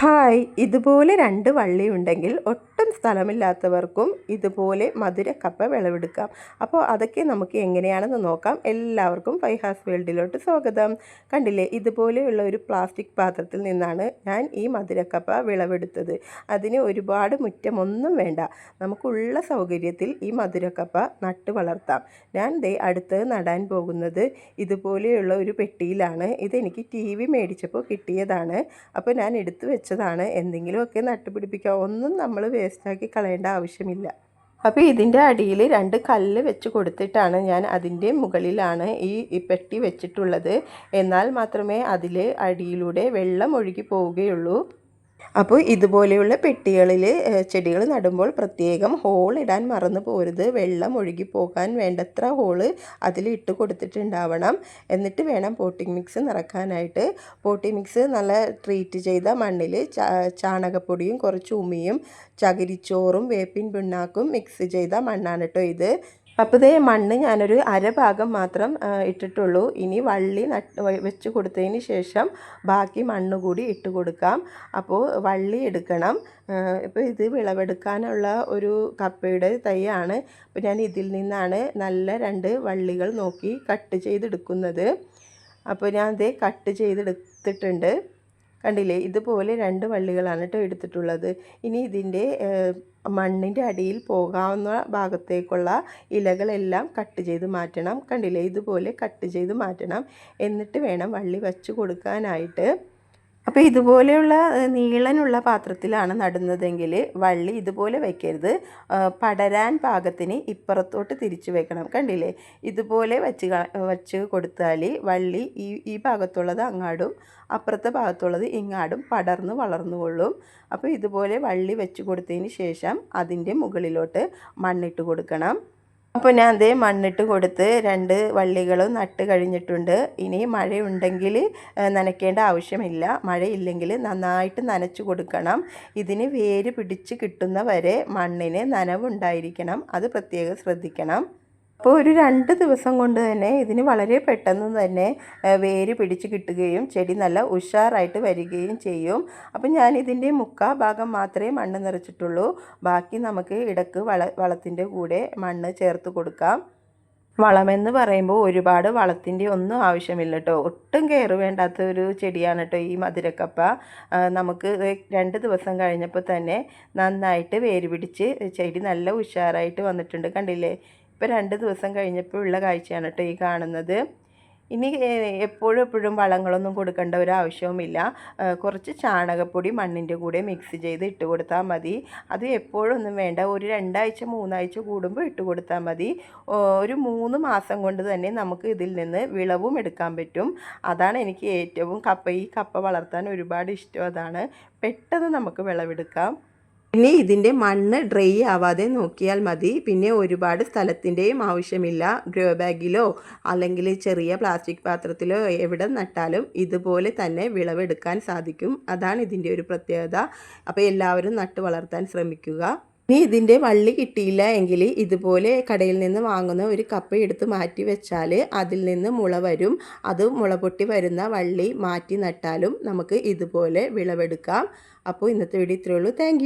Hi. ഇതുപോലെ രണ്ട് വള്ളി ഉണ്ടെങ്കിൽ ഒട്ടും സ്ഥലമില്ലാത്തവർക്കും ഇതുപോലെ മധുരക്കപ്പ വിളവെടുക്കാം. അപ്പോൾ അതൊക്കെ നമുക്ക് എങ്ങനെയാണെന്ന് നോക്കാം. എല്ലാവർക്കും ഫൈഹാസ് വേൾഡിലോട്ട് സ്വാഗതം. കണ്ടില്ലേ? ഇതുപോലെയുള്ള ഒരു പ്ലാസ്റ്റിക് പാത്രത്തിൽ നിന്നാണ് ഞാൻ ഈ മധുരക്കപ്പ വിളവെടുത്തത്. അതിന് ഒരുപാട് മുറ്റമൊന്നും വേണ്ട. നമുക്കുള്ള സൗകര്യത്തിൽ ഈ മധുരക്കപ്പ നട്ട് വളർത്താം. ഞാൻ ദേ അടുത്ത് നടാൻ പോകുന്നത് ഇതുപോലെയുള്ള ഒരു പെട്ടിയിലാണ്. ഇതെനിക്ക് ടി വി മേടിച്ചപ്പോൾ കിട്ടിയതാണ്. അപ്പോൾ ഞാൻ എടുത്തു വെച്ചതാണ്. എന്തെങ്കിലുമൊക്കെ നട്ടുപിടിപ്പിക്കുക. ഒന്നും നമ്മൾ വേസ്റ്റാക്കി കളയേണ്ട ആവശ്യമില്ല. അപ്പോൾ ഇതിന്റെ അടിയിൽ രണ്ട് കല്ല് വെച്ച് കൊടുത്തിട്ടാണ് ഞാൻ അതിന്റെ മുകളിലാണ് ഈ പെട്ടി വെച്ചിട്ടുള്ളത്. എന്നാൽ മാത്രമേ അതിൽ അടിയിലൂടെ വെള്ളം ഒഴുകി പോവുകയുള്ളൂ. അപ്പോൾ ഇതുപോലെയുള്ള പെട്ടികളിൽ ചെടികൾ നടുമ്പോൾ പ്രത്യേകം ഹോൾ ഇടാൻ മറന്നു പോരുത്. വെള്ളം ഒഴുകി പോകാൻ വേണ്ടത്ര ഹോൾ അതിൽ ഇട്ട് കൊടുത്തിട്ടുണ്ടാവണം. എന്നിട്ട് വേണം പോട്ടിംഗ് മിക്സ് നിറക്കാനായിട്ട് പോട്ടിംഗ് മിക്സ് നല്ല ട്രീറ്റ് ചെയ്ത മണ്ണിൽ ചാണകപ്പൊടിയും കുറച്ച് ഉമിയും ചകിരിച്ചോറും വേപ്പിൻ പിണ്ണാക്കും മിക്സ് ചെയ്ത മണ്ണാണ് കേട്ടോ ഇത്. അപ്പോൾ ഇതേ മണ്ണ് ഞാനൊരു അരഭാഗം മാത്രം ഇട്ടിട്ടുള്ളൂ. ഇനി വള്ളി നട്ട് വെച്ച് കൊടുത്തതിന് ശേഷം ബാക്കി മണ്ണ് കൂടി ഇട്ട് കൊടുക്കാം. അപ്പോൾ വള്ളി എടുക്കണം. ഇപ്പോൾ ഇത് വിളവെടുക്കാനുള്ള ഒരു കപ്പയുടെ തൈയാണ്. അപ്പോൾ ഞാൻ ഇതിൽ നിന്നാണ് നല്ല രണ്ട് വള്ളികൾ നോക്കി കട്ട് ചെയ്തെടുക്കുന്നത്. അപ്പോൾ ഞാൻ ഇത് കട്ട് ചെയ്തെടുത്തിട്ടുണ്ട്. കണ്ടില്ലേ? ഇതുപോലെ രണ്ട് വള്ളികളാണ് കേട്ടോ എടുത്തിട്ടുള്ളത്. ഇനി ഇതിന്റെ മണ്ണിന്റെ അടിയിൽ പോകാവുന്ന ഭാഗത്തേക്കുള്ള ഇലകളെല്ലാം കട്ട് ചെയ്ത് മാറ്റണം. കണ്ടില്ലേ? ഇതുപോലെ കട്ട് ചെയ്ത് മാറ്റണം. എന്നിട്ട് വേണം വള്ളി വച്ച് കൊടുക്കാനായിട്ട്. അപ്പോൾ ഇതുപോലെയുള്ള നീളനുള്ള പാത്രത്തിലാണ് നടുന്നതെങ്കിൽ വള്ളി ഇതുപോലെ വയ്ക്കരുത് പടരാൻ പാകത്തിന് ഇപ്പുറത്തോട്ട് തിരിച്ചു വെക്കണം. കണ്ടില്ലേ? ഇതുപോലെ വച്ച് വച്ച് കൊടുത്താൽ വള്ളി ഈ ഈ ഭാഗത്തുള്ളത് അങ്ങാടും അപ്പുറത്തെ ഭാഗത്തുള്ളത് ഇങ്ങാടും പടർന്ന് വളർന്നുകൊള്ളും അപ്പോൾ ഇതുപോലെ വള്ളി വെച്ച് കൊടുത്തതിന് ശേഷം അതിന്റെ മുകളിലോട്ട് മണ്ണിട്ട് കൊടുക്കണം. അപ്പോൾ ഞാൻ അതേ മണ്ണിട്ട് കൊടുത്ത് രണ്ട് വള്ളികളും നട്ട് കഴിഞ്ഞിട്ടുണ്ട്. ഇനി മഴയുണ്ടെങ്കിൽ നനയ്ക്കേണ്ട ആവശ്യമില്ല. മഴയില്ലെങ്കിൽ നന്നായിട്ട് നനച്ചു കൊടുക്കണം. ഇതിന് വേര് പിടിച്ച് കിട്ടുന്ന വരെ മണ്ണിന് നനവുണ്ടായിരിക്കണം. അത് പ്രത്യേകം ശ്രദ്ധിക്കണം. അപ്പോൾ ഒരു രണ്ട് ദിവസം കൊണ്ട് തന്നെ ഇതിന് വളരെ പെട്ടെന്ന് തന്നെ വേര് പിടിച്ച് കിട്ടുകയും ചെടി നല്ല ഉഷാറായിട്ട് വരികയും ചെയ്യും. അപ്പം ഞാൻ ഇതിന്റെ മുക്കാ ഭാഗം മാത്രമേ മണ്ണ് നിറച്ചിട്ടുള്ളൂ. ബാക്കി നമുക്ക് ഇടയ്ക്ക് വള വളത്തിന്റെ കൂടെ മണ്ണ് ചേർത്ത് കൊടുക്കാം. വളമെന്ന് പറയുമ്പോൾ ഒരുപാട് വളത്തിന്റെ ഒന്നും ആവശ്യമില്ല കേട്ടോ. ഒട്ടും കെയർ വേണ്ടാത്ത ഒരു ചെടിയാണ് കേട്ടോ ഈ മധുരക്കപ്പ. നമുക്ക് രണ്ട് ദിവസം കഴിഞ്ഞപ്പോൾ തന്നെ നന്നായിട്ട് വേര് പിടിച്ച് ചെടി നല്ല ഉഷാറായിട്ട് വന്നിട്ടുണ്ട്. കണ്ടില്ലേ? ഇപ്പോൾ രണ്ട് ദിവസം കഴിഞ്ഞപ്പോൾ ഉള്ള കാഴ്ചയാണ് കേട്ടോ ഈ കാണുന്നത്. ഇനി എപ്പോഴും എപ്പോഴും വളങ്ങളൊന്നും കൊടുക്കേണ്ട ഒരു ആവശ്യവുമില്ല. കുറച്ച് ചാണകപ്പൊടി മണ്ണിന്റെ കൂടെ മിക്സ് ചെയ്ത് ഇട്ട് കൊടുത്താൽ മതി. അത് എപ്പോഴൊന്നും വേണ്ട. ഒരു രണ്ടാഴ്ച മൂന്നാഴ്ച കൂടുമ്പോൾ ഇട്ട് കൊടുത്താൽ മതി. ഒരു മൂന്ന് മാസം കൊണ്ട് തന്നെ നമുക്ക് ഇതിൽ നിന്ന് വിളവും എടുക്കാൻ പറ്റും. അതാണ് എനിക്ക് ഏറ്റവും കപ്പ ഈ കപ്പ വളർത്താൻ ഒരുപാട് ഇഷ്ടം. അതാണ് പെട്ടെന്ന് നമുക്ക് വിളവെടുക്കാം. ഇനി ഇതിന്റെ മണ്ണ് ഡ്രൈ ആവാതെ നോക്കിയാൽ മതി. പിന്നെ ഒരുപാട് സ്ഥലത്തിന്റെയും ആവശ്യമില്ല. ഗ്രോ ബാഗിലോ അല്ലെങ്കിൽ ചെറിയ പ്ലാസ്റ്റിക് പാത്രത്തിലോ എവിടെ നട്ടാലും ഇതുപോലെ തന്നെ വിളവെടുക്കാൻ സാധിക്കും. അതാണ് ഇതിന്റെ ഒരു പ്രത്യേകത. അപ്പോൾ എല്ലാവരും നട്ട് വളർത്താൻ ശ്രമിക്കുക. ഇനി ഇതിന്റെ വള്ളി കിട്ടിയില്ല എങ്കിൽ ഇതുപോലെ കടയിൽ നിന്ന് വാങ്ങുന്ന ഒരു കപ്പ എടുത്ത് മാറ്റി വെച്ചാൽ അതിൽ നിന്ന് മുള വരും. അത് മുള പൊട്ടി വരുന്ന വള്ളി മാറ്റി നട്ടാലും നമുക്ക് ഇതുപോലെ വിളവെടുക്കാം. അപ്പോൾ ഇന്നത്തെ വീഡിയോ ഇത്രയേ ഉള്ളൂ. താങ്ക്